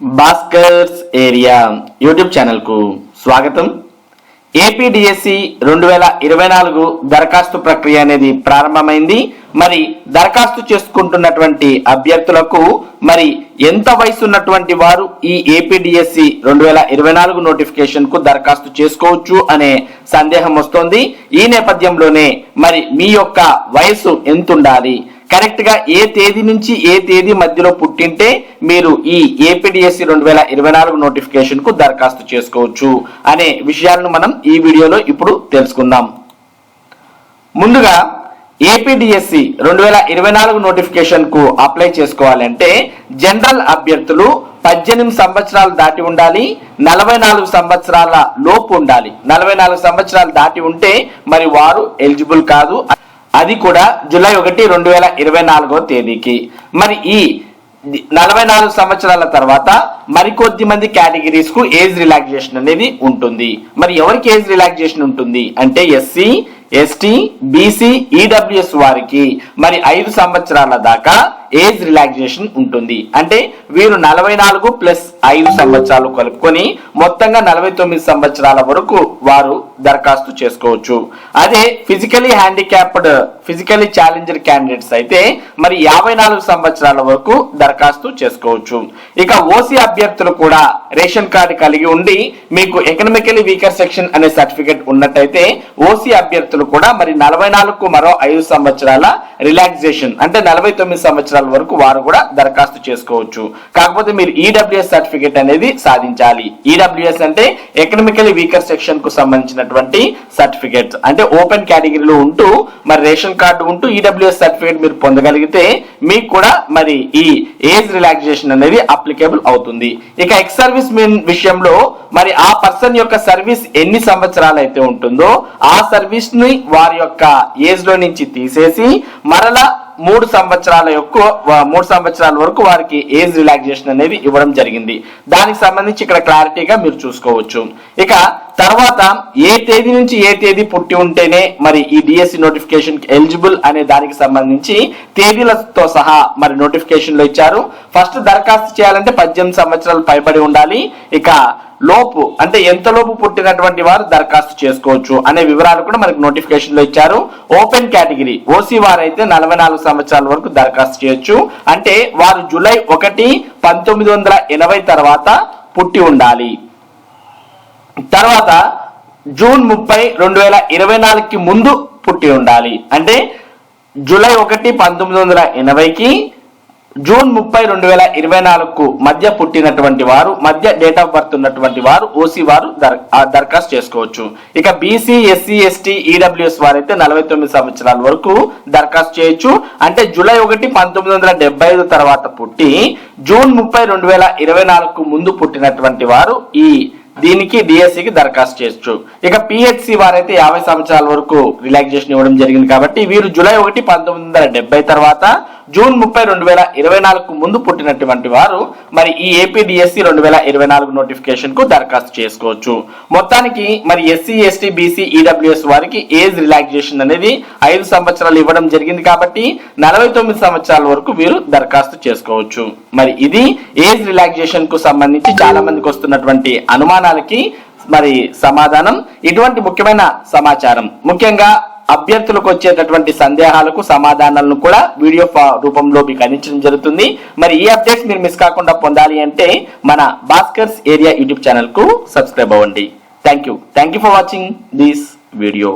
Bhaskar's area YouTube ఛానల్కు స్వాగతం. APDSC రెండు వేల ఇరవై నాలుగు దరఖాస్తు ప్రక్రియ అనేది ప్రారంభమైంది. మరి దరఖాస్తు చేసుకుంటున్నటువంటి అభ్యర్థులకు మరి ఎంత వయసు ఉన్నటువంటి వారు ఈ ఏపీడిఎస్సి రెండు వేల ఇరవై నాలుగు నోటిఫికేషన్కు దరఖాస్తు చేసుకోవచ్చు అనే సందేహం వస్తోంది. ఈ నేపథ్యంలోనే మరి మీ యొక్క వయసు ఎంత ఉండాలి కరెక్ట్గా ఏ తేదీ నుంచి ఏ తేదీ మధ్యలో పుట్టింటే మీరు ఈ ఏపీడిఎస్సి రెండు వేల ఇరవై నాలుగు నోటిఫికేషన్కు దరఖాస్తు చేసుకోవచ్చు అనే విషయాలను మనం ఈ వీడియోలో ఇప్పుడు తెలుసుకుందాం. ముందుగా ఏపీడిఎస్సి రెండు వేల ఇరవై నాలుగు నోటిఫికేషన్కు అప్లై చేసుకోవాలంటే జనరల్ అభ్యర్థులు పద్దెనిమిది సంవత్సరాలు దాటి ఉండాలి నలభై నాలుగు సంవత్సరాల లోపు ఉండాలి. నలభై నాలుగు సంవత్సరాలు దాటి ఉంటే మరి వారు ఎలిజిబుల్ కాదు. అది కూడా జూలై ఒకటి రెండు వేల ఇరవై నాలుగో తేదీకి. మరి ఈ నలభై నాలుగు సంవత్సరాల తర్వాత మరికొద్ది మంది కేటగిరీస్కు ఏజ్ రిలాక్సేషన్ అనేది ఉంటుంది. మరి ఎవరికి ఏజ్ రిలాక్సేషన్ ఉంటుంది? అంటే ఎస్సీ ఎస్టీ బీసీ ఈడబ్ల్యూఎస్ వారికి. మరి ఐదు సంవత్సరాల దాకా ఏజ్ రిలాక్సేషన్ ఉంటుంది. అంటే వీరు నలభై నాలుగు ప్లస్ ఐదు సంవత్సరాలు కలుపుకొని మొత్తంగా నలభై తొమ్మిది సంవత్సరాల వరకు వారు దరఖాస్తు చేసుకోవచ్చు. అదే physically handicapped physically challenger candidates అయితే మరి యాభై నాలుగు సంవత్సరాల వరకు దరఖాస్తు చేసుకోవచ్చు. ఇక ఓసీ అభ్యర్థులు కూడా రేషన్ కార్డు కలిగి ఉండి మీకు ఎకనామికలీ వీకర్ సెక్షన్ అనే సర్టిఫికేట్ ఉన్నట్టయితే ఓసీ అభ్యర్థులు కూడా మరి నలభై నాలుగు మరో ఐదు సంవత్సరాల రిలాక్సేషన్ అంటే నలభై తొమ్మిది సంవత్సరాల వరకు వారు కూడా దరఖాస్తు చేసుకోవచ్చు. కాకపోతే మీరు ఈడబ్ల్యూఎస్ సర్టిఫికేట్ అనేది సాధించాలి. ఈడబ్ల్యూఎస్ అంటే ఎకనామికలీ వీకర్ సెక్షన్కు సంబంధించినటువంటి సర్టిఫికేట్ అంటే ఓపెన్ కేటగిరీలో ఉంటూ మరి రేషన్ కార్డు ఉంటూ ఈడబ్ల్యూఎస్ సర్టిఫికేట్ మీరు పొందగలిగితే మీకు కూడా మరి ఈ ఏజ్ రిలాక్సేషన్ అనేది అప్లికేబుల్ అవుతుంది. ఇక ఎక్స్ సర్వీస్ మెన్ విషయంలో మరి ఆ పర్సన్ యొక్క సర్వీస్ ఎన్ని సంవత్సరాలు అయితే ఉంటుందో ఆ సర్వీస్ని వారి యొక్క ఏజ్లో నుంచి తీసేసి మరలా మూడు సంవత్సరాల యొక్క మూడు సంవత్సరాల వరకు వారికి ఏజ్ రిలాక్సేషన్ అనేది ఇవ్వడం జరిగింది. దానికి సంబంధించి ఇక్కడ క్లారిటీగా మీరు చూసుకోవచ్చు. ఇక తర్వాత ఏ తేదీ నుంచి ఏ తేదీ పుట్టి ఉంటేనే మరి ఈ డిఎస్సి నోటిఫికేషన్ ఎలిజిబుల్ అనే దానికి సంబంధించి తేదీలతో సహా మరి నోటిఫికేషన్లు ఇచ్చారు. ఫస్ట్ దరఖాస్తు చేయాలంటే పద్దెనిమిది సంవత్సరాలు పైబడి ఉండాలి. ఇక లోపు అంటే ఎంత లోపు పుట్టినటువంటి వారు దరఖాస్తు చేసుకోవచ్చు అనే వివరాలు కూడా మనకు నోటిఫికేషన్లో ఇచ్చారు. ఓపెన్ కేటగిరీ ఓసీ వారైతే నలభై నాలుగు సంవత్సరాల వరకు దరఖాస్తు చేయొచ్చు. అంటే వారు జూలై ఒకటి పంతొమ్మిది వందల ఎనభై తర్వాత పుట్టి ఉండాలి. తర్వాత జూన్ ముప్పై రెండు వేల ఇరవై నాలుగుకి ముందు పుట్టి ఉండాలి. అంటే జూలై ఒకటి పంతొమ్మిది వందల ఎనభైకి జూన్ ముప్పై రెండు వేల ఇరవై నాలుగుకు మధ్య పుట్టినటువంటి వారు మధ్య డేట్ ఆఫ్ బర్త్ ఉన్నటువంటి వారు ఓసీ వారు దరఖాస్తు చేసుకోవచ్చు. ఇక బీసీ ఎస్సీ ఎస్టీ ఈడబ్ల్యూఎస్ వారైతే నలభై తొమ్మిది సంవత్సరాల వరకు దరఖాస్తు చేయొచ్చు. అంటే జూలై ఒకటి పంతొమ్మిది వందల డెబ్బై ఐదు తర్వాత పుట్టి జూన్ ముప్పై రెండు వేల ఇరవై నాలుగుకు ముందు పుట్టినటువంటి వారు ఈ దీనికి డిఎస్సికి దరఖాస్తు చేయొచ్చు. ఇక పిహెచ్సి వారైతే యాభై సంవత్సరాల వరకు రిలాక్సేషన్ ఇవ్వడం జరిగింది కాబట్టి వీరు జూలై ఒకటి పంతొమ్మిది వందల తర్వాత జూన్ ముప్పై రెండు వేల ఇరవై నాలుగు ముందు పుట్టినటువంటి వారు మరి ఈ ఏపీడిఎస్సి రెండు వేల ఇరవై నాలుగు నోటిఫికేషన్కు దరఖాస్తు చేసుకోవచ్చు. మొత్తానికి మరి ఎస్సీ ఎస్టీ బీసీ ఈడబ్ల్యూఎస్ వారికి ఏజ్ రిలాక్సేషన్ అనేది ఐదు సంవత్సరాలు ఇవ్వడం జరిగింది కాబట్టి నలభై తొమ్మిది సంవత్సరాల వరకు వీరు దరఖాస్తు చేసుకోవచ్చు. మరి ఇది ఏజ్ రిలాక్సేషన్కు సంబంధించి చాలా మందికి వస్తున్నటువంటి అనుమానాలకి మరి సమాధానం. ఇటువంటి ముఖ్యమైన సమాచారం. ముఖ్యంగా అభ్యర్థులకు వచ్చేటటువంటి సందేహాలకు సమాధానాలను కూడా వీడియో రూపంలో మీకు అందించడం జరుగుతుంది. మరి ఈ అప్డేట్స్ మీరు మిస్ కాకుండా పొందాలి అంటే మన భాస్కర్స్ ఏరియా యూట్యూబ్ ఛానల్కు సబ్స్క్రైబ్ అవ్వండి. Thank you. Thank you for watching this video.